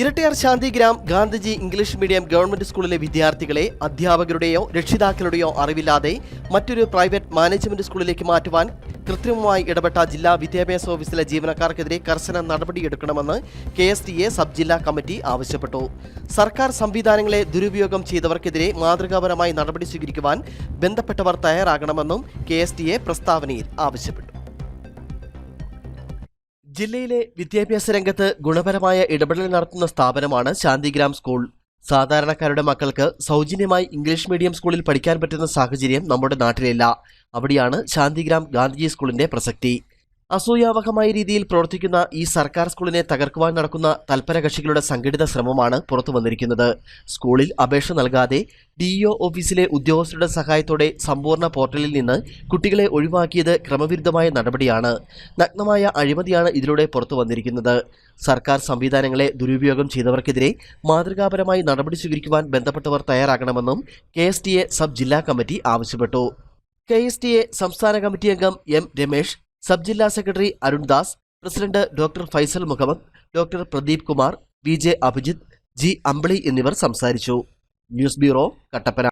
Irattayar Shanthigram Gandhiji English medium government സ്കൂളിലെ വിദ്യാർത്ഥികളെ അധ്യാപകരുടെയോ രക്ഷിതാക്കളുടെയോ അറിവില്ലാതെ മറ്റൊരു പ്രൈവറ്റ് മാനേജ്മെന്റ് സ്കൂളിലേക്ക് മാറ്റുവാൻ കൃത്രിമമായി ഇടപെട്ട ജില്ലാ വിദ്യാഭ്യാസ ഓഫീസിലെ ജീവനക്കാർക്കെതിരെ കർശന നടപടിയെടുക്കണമെന്ന് K S T A sub ജില്ലാ കമ്മിറ്റി ആവശ്യപ്പെട്ടു. സർക്കാർ സംവിധാനങ്ങളെ ദുരുപയോഗം ചെയ്തവർക്കെതിരെ മാതൃകാപരമായി നടപടി സ്വീകരിക്കുവാൻ ബന്ധപ്പെട്ടവർ തയ്യാറാകണമെന്നും കെ എസ് ടി എ പ്രസ്താവനയിൽ ആവശ്യപ്പെട്ടു. ജില്ലയിലെ വിദ്യാഭ്യാസ രംഗത്ത് ഗുണപരമായ ഇടപെടൽ നടത്തുന്ന സ്ഥാപനമാണ് ശാന്തിഗ്രാം സ്കൂൾ. സാധാരണക്കാരുടെ മക്കൾക്ക് സൗജന്യമായി ഇംഗ്ലീഷ് മീഡിയം സ്കൂളിൽ പഠിക്കാൻ പറ്റുന്ന സാഹചര്യം നമ്മുടെ നാട്ടിലില്ല. അവിടെയാണ് ശാന്തിഗ്രാം ഗാന്ധിജി സ്കൂളിന്റെ പ്രസക്തി. അസൂയാവഹമായ രീതിയിൽ പ്രവർത്തിക്കുന്ന ഈ സർക്കാർ സ്കൂളിനെ തകർക്കുവാൻ നടക്കുന്ന തൽപര കക്ഷികളുടെ സംഘടിത ശ്രമമാണ് പുറത്തു വന്നിരിക്കുന്നത്. സ്കൂളിൽ അപേക്ഷ നൽകാതെ ഡിഇഒ ഓഫീസിലെ ഉദ്യോഗസ്ഥരുടെ സഹായത്തോടെ സമ്പൂർണ പോർട്ടലിൽ നിന്ന് കുട്ടികളെ ഒഴിവാക്കിയത് ക്രമവിരുദ്ധമായ നടപടിയാണ്. നഗ്നമായ അഴിമതിയാണ് ഇതിലൂടെ പുറത്തു വന്നിരിക്കുന്നത്. സർക്കാർ സംവിധാനങ്ങളെ ദുരുപയോഗം ചെയ്തവർക്കെതിരെ മാതൃകാപരമായി നടപടി സ്വീകരിക്കുവാൻ ബന്ധപ്പെട്ടവർ തയ്യാറാകണമെന്നും കെ സബ് ജില്ലാ കമ്മിറ്റി ആവശ്യപ്പെട്ടു. കെ എസ് ടി എ സംസ്ഥാന കമ്മിറ്റി അംഗം എം രമേശ് സബ് ജില്ലാ secretary Arundas president doctor Faisal Muhammad doctor Pradeep Kumar V J Abhijith G Ambili എന്നിവർ സംസാരിച്ചു. News bureau Kattappana.